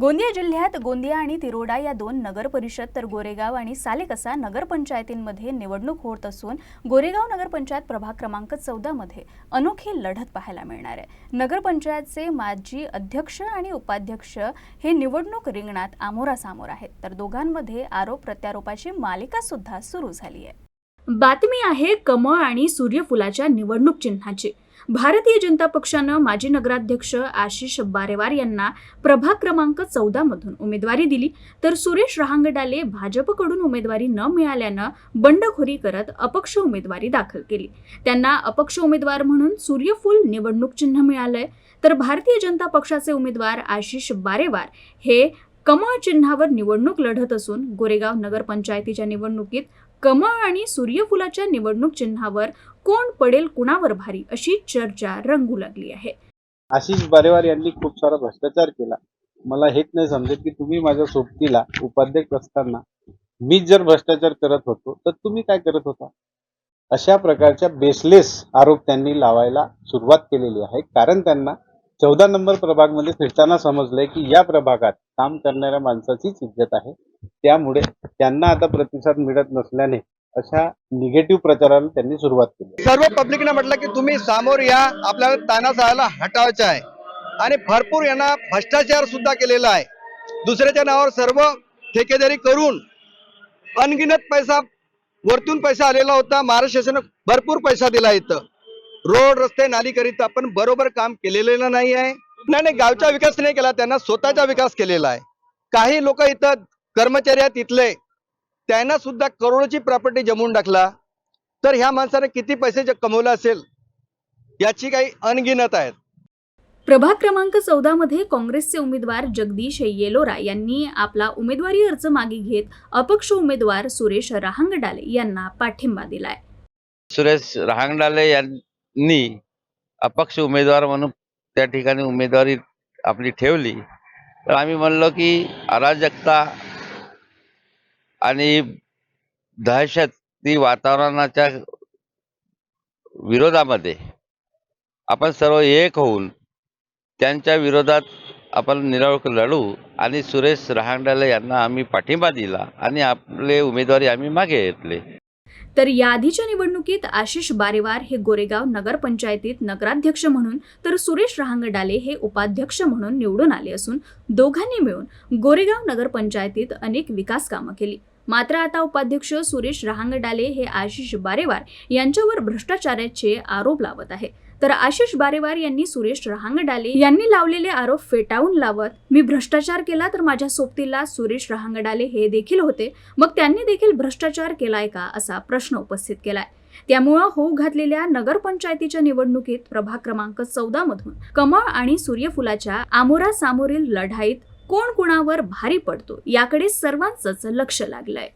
गोंदिया जिल्ह्यात गोंदिया आणि तिरोडा या दोन नगर परिषद तर गोरेगाव आणि सालेकसा नगरपंचायतींमध्ये निवडणूक होत असून गोरेगाव नगरपंचायत प्रभाग क्रमांक चौदामध्ये अनोखी लढत पाहायला मिळणार आहे. नगरपंचायतचे माजी अध्यक्ष आणि उपाध्यक्ष हे निवडणूक रिंगणात आमोरासामोर आहेत. तर दोघांमध्ये आरोप प्रत्यारोपाची मालिका सुद्धा सुरू झाली आहे. बातमी आहे कमळ आणि सूर्यफुलाच्या निवडणूक चिन्हाची. भारतीय जनता पक्षानं माजी नगराध्यक्ष आशिष बारेवार यांना प्रभाग क्रमांक चौदा मधून उमेदवारी दिली. तर सुरेश रहांगडाले भाजपकडून उमेदवारी न मिळाल्यानं बंडखोरी करत अपक्ष उमेदवारी दाखल केली. त्यांना अपक्ष उमेदवार म्हणून सूर्यफूल निवडणूक चिन्ह मिळालंय. तर भारतीय जनता पक्षाचे उमेदवार आशिष बारेवार हे कमळ चिन्हावर निवडणूक लढत असून गोरेगाव नगरपंचायतीच्या निवडणुकीत कमळ आणि सूर्यफुलाच्या निवडणूक चिन्हावर कोण पडेल कुणावर भारी अशी चर्चा रंगू लागली आहे. आशिष बारेवार यांनी खूप सारा भ्रष्टाचार केला. मला हेच नाही समजत की तुम्ही माझ्या सोबतीला उपाध्यक्ष असताना मीच जर भ्रष्टाचार करत होतो तर तुम्ही काय करत होता? अशा प्रकारच्या बेसलेस आरोप त्यांनी लावायला सुरुवात केलेली आहे. कारण त्यांना चौदा नंबर प्रभागमध्ये फिरताना समजलंय की या प्रभागात काम करणाऱ्या माणसाचीच इज्जत आहे. त्यामुळे त्यांना आता प्रतिसाद मिळत नसल्याने अशा निगेटिव्ह प्रचाराला त्यांनी सुरुवात केली. सर्व पब्लिकने म्हटलं की तुम्ही सामोर या आपल्याला तानासाला हटावायचं आहे. आणि भरपूर यांना भ्रष्टाचार सुद्धा केलेला आहे. दुसऱ्याच्या नावावर सर्व ठेकेदारी करून अनगिनत पैसा वरतून पैसा आलेला होता. महाराष्ट्र शासनानं भरपूर पैसा दिला इथं. रोड रस्ते नालीकरिता पण बरोबर काम केलेलं नाही आहे. नाही नाही गावचा विकास नाही केला त्यांना स्वतःचा विकास केलेला आहे. काही लोक इथं कर्मचारी आहेत इथले त्यांना सुद्धा करोडोची प्रॉपर्टी जमवून टाकला. तर ह्या माणसाने किती पैसे कमवले असेल? याची काही अनगिनत आहेत. प्रभाग क्रमांक चौदा मध्ये काँग्रेसचे उमेदवार जगदीश येलोरा यांनी आपला उमेदवारी अर्ज मागे घेत अपक्ष उमेदवार सुरेश रहांगडाले यांना पाठिंबा दिलाय. सुरेश रहांगडाले यांनी अपक्ष उमेदवार म्हणून त्या ठिकाणी उमेदवारी आपली ठेवली. तर आम्ही म्हणलो की अराजकता आणि दहशती वातावरणाच्या विरोधामध्ये आपण सर्व एक होऊन त्यांच्या विरोधात आपण निराळक लढू आणि सुरेश रहांगडाले यांना आम्ही पाठिंबा दिला आणि आपले उमेदवारी आम्ही मागे घेतले. तर याआधीच्या निवडणुकीत आशिष बारेवार हे गोरेगाव नगरपंचायतीत नगराध्यक्ष म्हणून तर सुरेश रहांगडाले हे उपाध्यक्ष म्हणून निवडून आले असून दोघांनी मिळून गोरेगाव नगरपंचायतीत अनेक विकास कामं केली. मात्र आता उपाध्यक्ष सुरेश रहांगडाले हे आशिष बारेवार यांच्यावर भ्रष्टाचाराचे आरोप लावत आहे. तर आशिष बारेवार यांनी सुरेश रहांगडाले यांनी लावलेले आरोप फेटाळून लावत मी भ्रष्टाचार केला तर माझ्या सोबतीला सुरेश रहांगडाले हे देखील होते. मग त्यांनी देखील भ्रष्टाचार केलाय का? असा प्रश्न उपस्थित केलाय. त्यामुळं होऊ घातलेल्या नगरपंचायतीच्या निवडणुकीत प्रभाग क्रमांक चौदा मधून कमळ आणि सूर्यफुलाच्या आमोरा सामोरील लढाईत कोण कुणावर भारी पडतो याकडे सर्वांचंच लक्ष लागलंय.